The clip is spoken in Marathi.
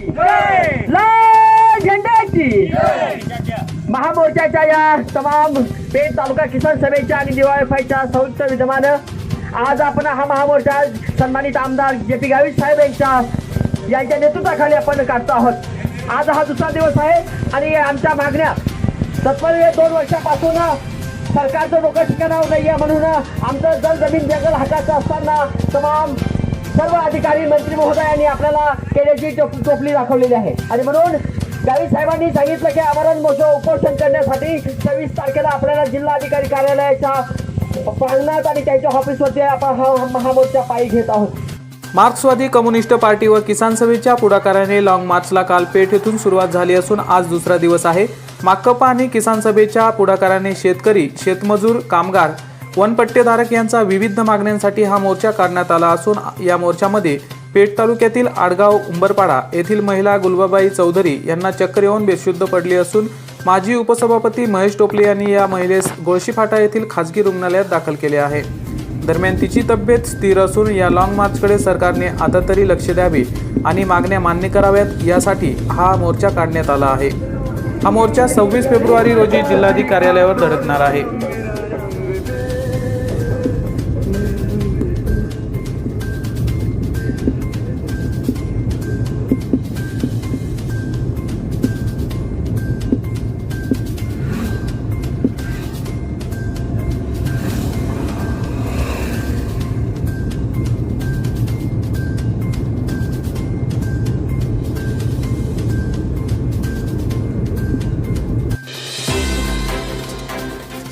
लाल झेंड्याची महामोर्चाच्या या तमाम पेठ तालुका किसान सभेच्या आणि डीवायफायच्या संयुक्त विद्यमानं आज आपण हा महामोर्चा सन्मानित आमदार जे पी गावित साहेब यांच्या यांच्या नेतृत्वाखाली आपण काढतो आहोत. आज हा दुसरा दिवस आहे आणि आमच्या मागण्या तत्पर दोन वर्षापासून सरकारचं डोकं ठिकाणावर नाही आहे म्हणून आमचं जल जमीन जंगल हकाचं असताना तमाम सर्व अधिकारी मंत्री महोदयांनी आपल्याला केल्याची टोपली दाखवलेली आहे. आणि म्हणून गावी साहेबांनी सांगितलं की आमरण मोठं उपोषण करण्यासाठी सव्वीस तारखेला आपल्याला जिल्हा अधिकारी कार्यालयाच्या प्रांगणात आणि त्यांच्या ऑफिसमध्ये आपण हा महामोर्चा पायी घेत आहोत. मार्क्सवादी कम्युनिस्ट पार्टी व किसान सभेच्या पुढाकाराने लाँग मार्चला काल पेठ येथून सुरुवात झाली असून आज दुसरा दिवस आहे. माकपा आणि किसान सभेच्या पुढाकाराने शेतकरी शेतमजूर कामगार वनपट्टेधारक यांचा विविध मागण्यांसाठी हा मोर्चा काढण्यात आला असून या मोर्चामध्ये पेठ तालुक्यातील आडगाव उंबरपाडा येथील महिला गुलबाबाई चौधरी यांना चक्कर येऊन बेशुद्ध पडली असून माजी उपसभापती महेश टोपले यांनी या महिलेस गोळशीफाटा येथील खासगी रुग्णालयात दाखल केले आहे. दरम्यान तिची तब्येत स्थिर असून या लाँग मार्चकडे सरकारने आता तरी लक्ष द्यावे आणि मागण्या मान्य कराव्यात यासाठी हा मोर्चा काढण्यात आला आहे. हा मोर्चा सव्वीस फेब्रुवारी रोजी जिल्हाधिकारी कार्यालयावर धडकणार आहे.